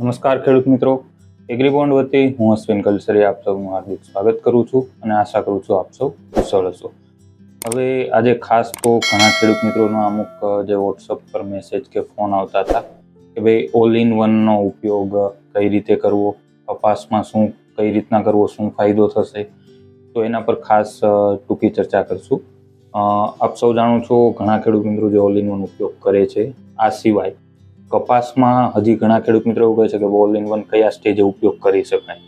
નમસ્કાર ખેડૂત મિત્રો. એગ્રીબોન્ડ વતી હું અશ્વિન કલસરી આપ સૌનું હાર્દિક સ્વાગત કરું છું અને આશા કરું છું આપ સૌ કુશળ હશો. હવે આજે ખાસ તો ઘણા ખેડૂત મિત્રોનો અમુક જે વોટ્સઅપ પર મેસેજ કે ફોન આવતા હતા કે ભાઈ ઓલ ઇન વનનો ઉપયોગ કઈ રીતે કરવો, કપાસમાં શું, કઈ રીતના કરવો, શું ફાયદો થશે? તો એના પર ખાસ ટૂંકી ચર્ચા કરશું. આપ સૌ જાણો છો ઘણા ખેડૂત મિત્રો જે ઓલ ઇન વન ઉપયોગ કરે છે આ સિવાય કપાસમાં હજી ઘણા ખેડૂત મિત્રો એવું કહે છે કે ઓલ ઇન વન કયા સ્ટેજે ઉપયોગ કરી શકાય?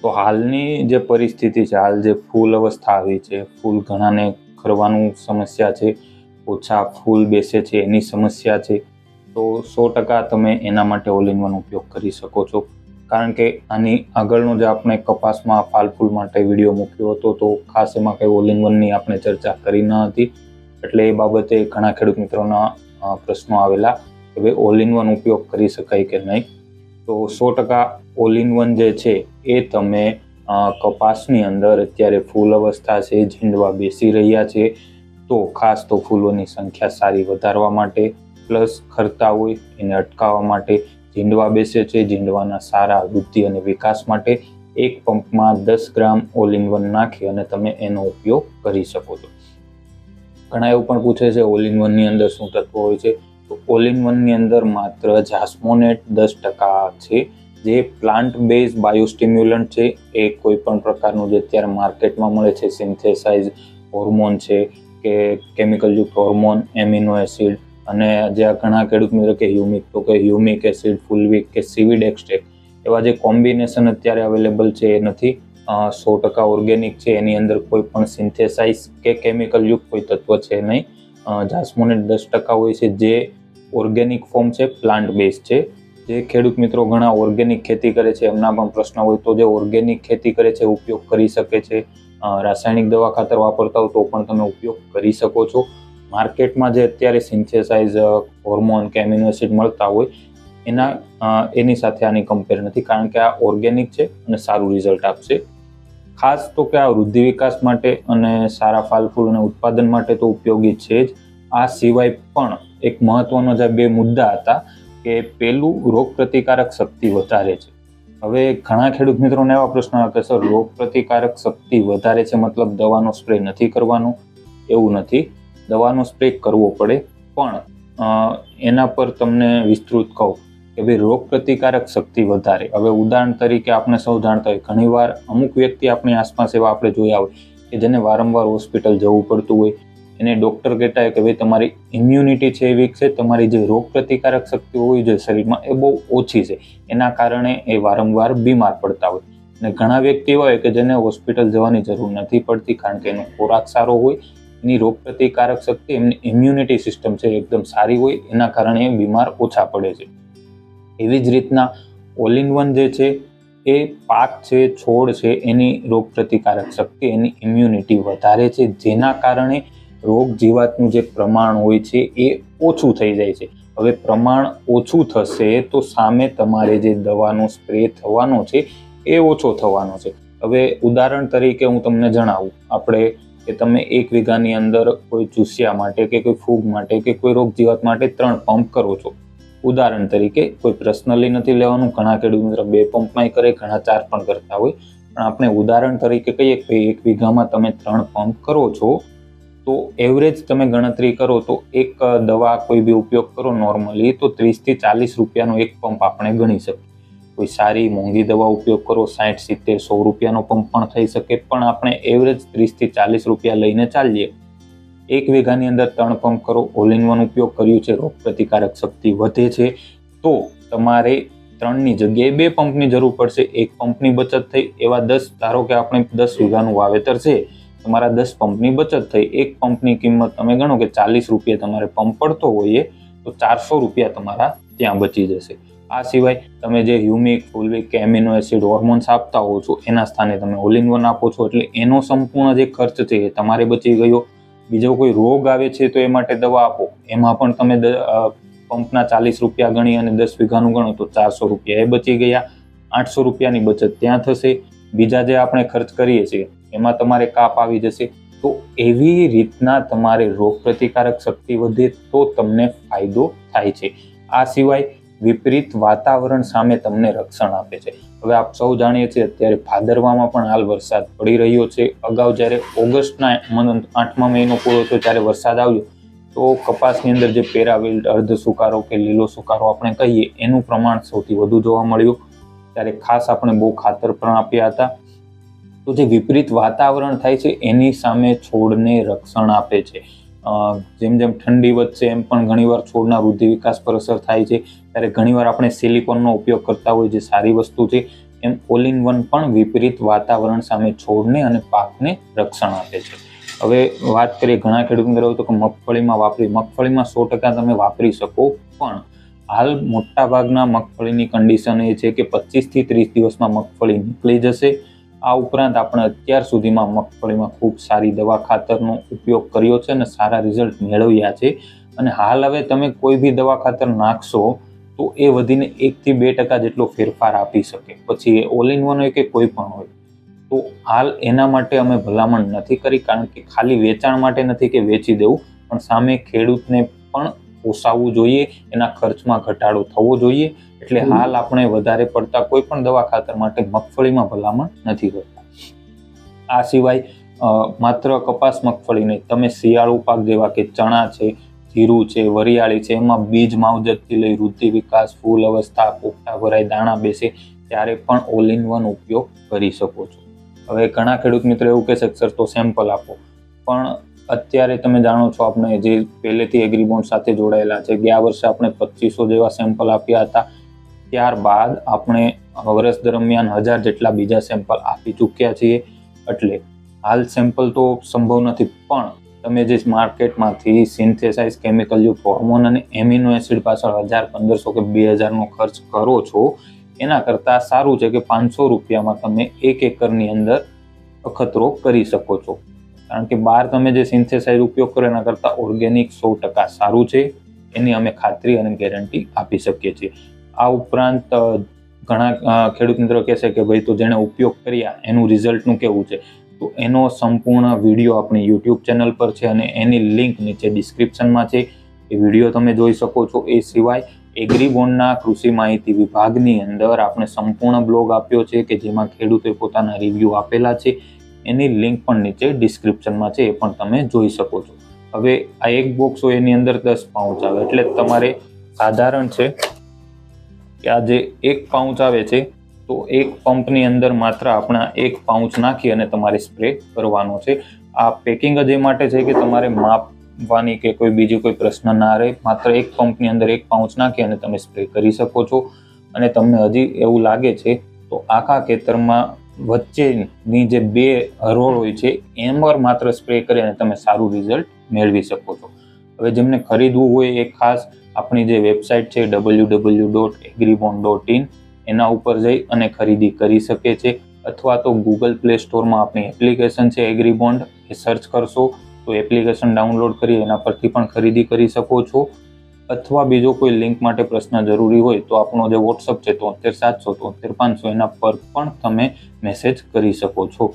તો હાલની જે પરિસ્થિતિ છે, હાલ જે ફૂલ અવસ્થા આવી છે, ફૂલ ઘણાને ખરવાનું સમસ્યા છે, ઓછા ફૂલ બેસે છે, એની સમસ્યા છે, તો સો ટકા તમે એના માટે ઓલ ઇન વન ઉપયોગ કરી શકો છો. કારણ કે આની આગળનો જે આપણે કપાસમાં ફાલ ફૂલ માટે વીડિયો મૂક્યો હતો, તો ખાસ એમાં કંઈ ઓલ ઇન વનની આપણે ચર્ચા કરી ન હતી. એટલે એ બાબતે ઘણા ખેડૂત મિત્રોના પ્રશ્નો આવેલા. કે ભાઈ ઓલ ઇન વન ઉપયોગ કરી શકાય કે નહીં? તો સો ટકા ઓલ ઇન વન જે છે એ તમે કપાસની અંદર અત્યારે ફૂલ અવસ્થા છે, ઝીંડવા બેસી રહ્યા છે, તો ખાસ તો ફૂલોની સંખ્યા સારી વધારવા માટે, પ્લસ ખરતા હોય એને અટકાવવા માટે, ઝીંડવા બેસે છે, ઝીંડવાના સારા વૃદ્ધિ અને વિકાસ માટે એક પંપમાં દસ ગ્રામ ઓલ ઇન વન નાખી અને તમે એનો ઉપયોગ કરી શકો છો. ઘણા એવું પણ પૂછે છે ઓલ ઇન વનની અંદર શું તત્વો હોય છે? તો ઓલ ઇન વનની અંદર માત્ર જાસ્મોનેટ દસ ટકા છે. જે પ્લાન્ટ બેઝ બાયોસ્ટિમ્યુલન્ટ છે, એ કોઈ પણ પ્રકારનું જે અત્યારે માર્કેટમાં મળે છે સિન્થેસાઇઝ હોર્મોન છે, કે કેમિકલયુક્ત હોર્મોન એમિનો એસિડ અને જે ઘણા ખેડૂત મિત્રો કે હ્યુમિક તો કે હ્યુમિક એસિડ ફુલવિક કે સીવિડ એક્સટ્રેક્ટ એવા જે કોમ્બિનેશન અત્યારે અવેલેબલ છે, એ નથી. સો ટકા ઓર્ગેનિક છે, એની અંદર કોઈ પણ સિન્થેસાઇઝ કે કેમિકલયુક્ત કોઈ તત્વ છે નહીં. જાસ્મોનેટ દસ ટકા હોય છે, જે ઓર્ગેનિક ફોર્મ છે પ્લાન્ટ બેઝ છે. જે ખેડૂત મિત્રો ઘણા ઓર્ગેનિક ખેતી કરે છે, એમના પણ પ્રશ્ન હોય તો જે ઓર્ગેનિક ખેતી કરે છે, ઉપયોગ કરી શકે છે. રાસાયણિક દવા ખાતર વાપરતા હોય તો પણ તમે ઉપયોગ કરી શકો છો. માર્કેટમાં જે અત્યારે સિન્થેસાઇઝ હોર્મોન કે એમિનો એસિડ મળતા હોય, એના એની સાથે આની કમ્પેર નથી. કારણ કે આ ઓર્ગેનિક છે અને સારું રિઝલ્ટ આપશે. ખાસ તો કે આ વૃદ્ધિ વિકાસ માટે અને સારા ફાલફૂલ અને ઉત્પાદન માટે તો ઉપયોગી છે જ. આ સિવાય પણ એક મહત્વનો જે બે મુદ્દા હતા કે પહેલું રોગ પ્રતિકારક શક્તિ વધારે છે. હવે ઘણા ખેડૂત મિત્રોને એવા પ્રશ્ન આવે કે સર રોગ પ્રતિકારક શક્તિ વધારે છે મતલબ દવાનો સ્પ્રે નથી કરવાનો? એવું નથી. દવાનો સ્પ્રે કરવો પડે. પણ એના પર તમને વિસ્તૃત કહું કે ભાઈ રોગ પ્રતિકારક શક્તિ વધારે. હવે ઉદાહરણ તરીકે આપણે સૌ જાણતા હોય, ઘણીવાર અમુક વ્યક્તિ આપણી આસપાસ એવા આપણે જોયા હોય કે જેને વારંવાર હોસ્પિટલ જવું પડતું હોય એને ડૉક્ટર કહેતા હોય કે ભાઈ તમારી ઇમ્યુનિટી છે એ વીક છે, તમારી જે રોગ પ્રતિકારક શક્તિ હોવી જોઈએ શરીરમાં એ બહુ ઓછી છે. એના કારણે એ વારંવાર બીમાર પડતા હોય. અને ઘણા વ્યક્તિ હોય કે જેને હોસ્પિટલ જવાની જરૂર નથી પડતી કારણ કે એનો ખોરાક સારો હોય, એની રોગ પ્રતિકારક શક્તિ, એમની ઇમ્યુનિટી સિસ્ટમ છે એકદમ સારી હોય, એના કારણે એ બીમાર ઓછા પડે છે. એવી જ રીતના ઓલ ઇન વન જે છે એ પાક છે, છોડ છે, એની રોગ પ્રતિકારક શક્તિ, એની ઇમ્યુનિટી વધારે છે, જેના કારણે રોગ જીવાતનું જે પ્રમાણ હોય છે એ ઓછું થઈ જાય છે. હવે પ્રમાણ ઓછું થશે તો સામે તમારે જે દવાનો સ્પ્રે થવાનો છે એ ઓછો થવાનો છે. હવે ઉદાહરણ તરીકે હું તમને જણાવું. આપણે કે તમે એક વીઘાની અંદર કોઈ ચૂસ્યા માટે કે કોઈ ફૂગ માટે કે કોઈ રોગ જીવાત માટે ત્રણ પંપ કરો છો. ઉદાહરણ તરીકે કોઈ પર્સનલી નથી લેવાનું, ઘણા ખેડૂત મિત્ર બે પંપમાંય કરે, ઘણા ચાર પણ કરતા હોય. પણ આપણે ઉદાહરણ તરીકે કહીએ કે એક વીઘામાં તમે ત્રણ પંપ કરો છો તો એવરેજ તમે ગણતરી કરો તો એક દવા કોઈ બી ઉપયોગ કરો નોર્મલી તો ત્રીસથી ચાલીસ રૂપિયાનો એક પંપ આપણે ગણી શકીએ. કોઈ સારી મોંઘી દવા ઉપયોગ કરો, સાઠ, સિત્તેર, સો રૂપિયાનો પંપ પણ થઈ શકે, પણ આપણે એવરેજ ત્રીસથી ચાલીસ રૂપિયા લઈને ચાલીએ. એક વીઘાની અંદર ત્રણ પંપ કરો ઓલ ઉપયોગ કર્યું છે, રોગ પ્રતિકારક શક્તિ વધે છે. તો તમારે ત્રણની જગ્યાએ બે પંપની જરૂર પડશે, એક પંપની બચત થઈ, એવા દસ, ધારો કે આપણે દસ વીઘાનું વાવેતર છે તમારા દસ પંપની બચત થઈ, એક પંપની કિંમત તમે ગણો કે ચાલીસ રૂપિયા તમારે પંપ પડતો હોઈએ, તો ચારસો રૂપિયા તમારા ત્યાં બચી જશે. આ સિવાય તમે જે હ્યુમિક ફુલવિક કે એમિનો એસિડ હોર્મોન્સ આપતા હો છો, એના સ્થાને તમે ઓલ વન આપો છો, એટલે એનો સંપૂર્ણ જે ખર્ચ છે એ તમારે બચી ગયો. બીજો કોઈ રોગ આવે છે તો એ માટે દવા આપો. એમાં પણ તમે પંપના ચાલીસ રૂપિયા ગણી અને દસ વીઘાનું ગણો તો ચારસો રૂપિયા એ બચી ગયા. આઠસો રૂપિયાની બચત ત્યાં થશે. બીજા જે આપણે ખર્ચ કરીએ છીએ એમાં તમારે કાપ આવી જશે. તો એવી રીતના તમારે રોગ પ્રતિકારક શક્તિ વધે તો તમને ફાયદો થાય છે. આ સિવાય વિપરીત વાતાવરણ સામે તમને રક્ષણ આપે છે. હવે આપ સૌ જાણીએ છીએ અત્યારે ભાદરવામાં પણ હાલ વરસાદ પડી રહ્યો છે. અગાઉ જ્યારે ઓગસ્ટના આઠમા મહિનો પૂરો થયો ત્યારે વરસાદ આવ્યો. તો કપાસની અંદર જે પેરાવિલ્ટ અર્ધ સુકારો કે લીલો સુકારો આપણે કહીએ, એનું પ્રમાણ સૌથી વધુ જોવા મળ્યું. ત્યારે ખાસ આપણે બહુ ખાતર પણ આપ્યા હતા. તો જે વિપરીત વાતાવરણ થાય છે, એની સામે છોડને રક્ષણ આપે છે. જેમ જેમ ઠંડી વધશે, એમ પણ ઘણીવાર છોડના વૃદ્ધિ વિકાસ પર અસર થાય છે. ત્યારે ઘણીવાર આપણે સિલિકોનનો ઉપયોગ કરતા હોય જે સારી વસ્તુ છે, એમ ઓલ ઇન વન પણ વિપરીત વાતાવરણ સામે છોડને અને પાકને રક્ષણ આપે છે. હવે વાત કરીએ ઘણા ખેડૂત મિત્રો તો કે મગફળીમાં વાપરી, મગફળીમાં સો ટકા તમે વાપરી શકો, પણ હાલ મોટા ભાગના મગફળીની કન્ડિશન એ છે કે પચીસથી ત્રીસ દિવસમાં મગફળી નીકળી જશે. આ ઉપરાંત આપણે અત્યાર સુધીમાં મગફળીમાં ખૂબ સારી દવા ખાતરનો ઉપયોગ કર્યો છે અને સારા રિઝલ્ટ મેળવ્યા છે. અને હાલ હવે તમે કોઈ બી દવા ખાતર નાખશો, તો એ વધીને એકથી બે ટકા જેટલો ફેરફાર આપી શકે. પછી એ ઓલ ઇન વન હોય કે કોઈ પણ હોય. તો હાલ એના માટે અમે ભલામણ નથી કરી, કારણ કે ખાલી વેચાણ માટે નથી કે વેચી દેવું, પણ સામે ખેડૂતને પણ પોસાવવું જોઈએ, એના ખર્ચમાં ઘટાડો થવો જોઈએ. એટલે હાલ આપણે વધારે પડતા કોઈ પણ દવા ખાતર માટે મગફળીમાં ભલામણ નથી કરતા. આ સિવાય માત્ર કપાસ મગફળી નહીં, તમે શિયાળુ પાક જેવા કે ચણા છે, જીરું છે, વરિયાળી છે, એમાં બીજ માવજતથી લઈ વૃદ્ધિ વિકાસ, ફૂલ અવસ્થા, પોપટા ભરાય, દાણા બેસે, ત્યારે પણ ઓલ ઇન વન ઉપયોગ કરી શકો છો. હવે ઘણા ખેડૂત મિત્રો એવું કહેશે સર, તો સેમ્પલ આપો. પણ અત્યારે તમે જાણો છો, આપણે જે પહેલેથી એગ્રીબોન્ડ સાથે જોડાયેલા છે, ગયા વર્ષે આપણે પચીસો જેવા સેમ્પલ આપ્યા હતા. ત્યારબાદ આપણે વર્ષ દરમિયાન હજાર જેટલા બીજા સેમ્પલ આપી ચૂક્યા છીએ. એટલે હાલ સેમ્પલ તો સંભવ નથી, પણ તમે જે માર્કેટમાંથી સિન્થેસાઇઝ કેમિકલ યુક્ત હોર્મોન અને એમિનો એસિડ પાછળ હજાર પંદરસો કે બે હજારનો ખર્ચ કરો છો, એના કરતાં સારું છે કે પાંચસો રૂપિયામાં તમે એક એકરની અંદર અખતરો કરી શકો છો. કારણ કે બહાર તમે જે સિન્થેસાઇઝ ઉપયોગ કરો, એના કરતાં ઓર્ગેનિક સો ટકા સારું છે. એની અમે ખાતરી અને ગેરંટી આપી શકીએ છીએ. આ ઉપરાંત ઘણા ખેડૂત મિત્રો કહેશે કે ભાઈ તો જેણે ઉપયોગ કર્યા, એનું રિઝલ્ટનું કેવું છે? તો એનો સંપૂર્ણ વીડિયો આપણી યુટ્યુબ ચેનલ પર છે અને એની લિંક નીચે ડિસ્ક્રિપ્શનમાં છે. એ વીડિયો તમે જોઈ શકો છો. એ સિવાય એગ્રીબોન્ડના કૃષિ માહિતી વિભાગની અંદર આપણે સંપૂર્ણ બ્લોગ આપ્યો છે કે જેમાં ખેડૂતોએ પોતાના રિવ્યૂ આપેલા છે. એની લિંક પણ નીચે ડિસ્ક્રિપ્શનમાં છે. એ પણ તમે જોઈ શકો છો. હવે આ એક બોક્સ હોય એની અંદર દસ પાઉચ આવે. એટલે તમારે સાધારણ છે કે આ જે એક પાઉચ આવે છે, તો એક પંપની અંદર માત્ર આપણા એક પાઉચ નાખી અને તમારે સ્પ્રે કરવાનો છે. આ પેકિંગ જ એ માટે છે કે તમારે માપવાની કે કોઈ બીજી કોઈ પ્રશ્ન ના રહે, માત્ર એક પંપની અંદર એક પાઉચ નાખી અને તમે સ્પ્રે કરી શકો છો. અને તમને હજી એવું લાગે છે, તો આખા ખેતરમાં વચ્ચેની જે બે હરોળ હોય છે, એમ માત્ર સ્પ્રે કરી અને તમે સારું રિઝલ્ટ મેળવી શકો છો. હવે જેમને ખરીદવું હોય એ ખાસ આપણી જે વેબસાઇટ છે W W dot Agribon dot in એના ઉપર જઈ અને ખરીદી કરી શકે છે. અથવા તો ગૂગલ પ્લે સ્ટોરમાં આપણી એપ્લિકેશન છે એગ્રીબોન્ડ એ સર્ચ કરશો તો એપ્લિકેશન ડાઉનલોડ કરી એના પરથી પણ ખરીદી કરી શકો છો. અથવા બીજો કોઈ લિંક માટે પ્રશ્ન જરૂરી હોય તો આપણો જે વોટ્સઅપ છે તોતેર સાતસો તોતેર પાંચસો એના પર પણ તમે મેસેજ કરી શકો છો.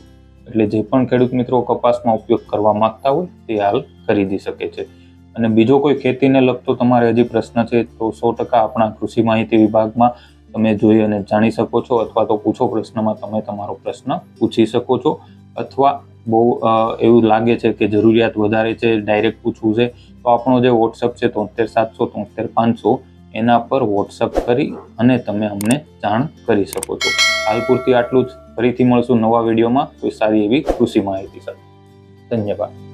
એટલે જે પણ ખેડૂત મિત્રો કપાસમાં ઉપયોગ કરવા માંગતા હોય તે હાલ ખરીદી શકે છે. અને બીજો કોઈ ખેતીને લગતો તમારે હજી પ્રશ્ન છે, તો સો ટકા આપણા કૃષિ માહિતી વિભાગમાં તમે જોઈ અને જાણી શકો છો, અથવા તો પૂછો પ્રશ્નમાં તમે તમારો પ્રશ્ન પૂછી શકો છો. અથવા બહુ એવું લાગે છે કે જરૂરિયાત વધારે છે, ડાયરેક્ટ પૂછવું છે, તો આપણો જે વોટ્સઅપ છે, તોતેર સાતસો, તોતેર પાંચસો, એના પર વોટ્સઅપ કરી અને તમે અમને જાણ કરી શકો છો. હાલ પૂરતી આટલું જ. ફરીથી મળશું નવા વિડીયોમાં. કોઈ સારી એવી કૃષિ માહિતી સાથે. ધન્યવાદ.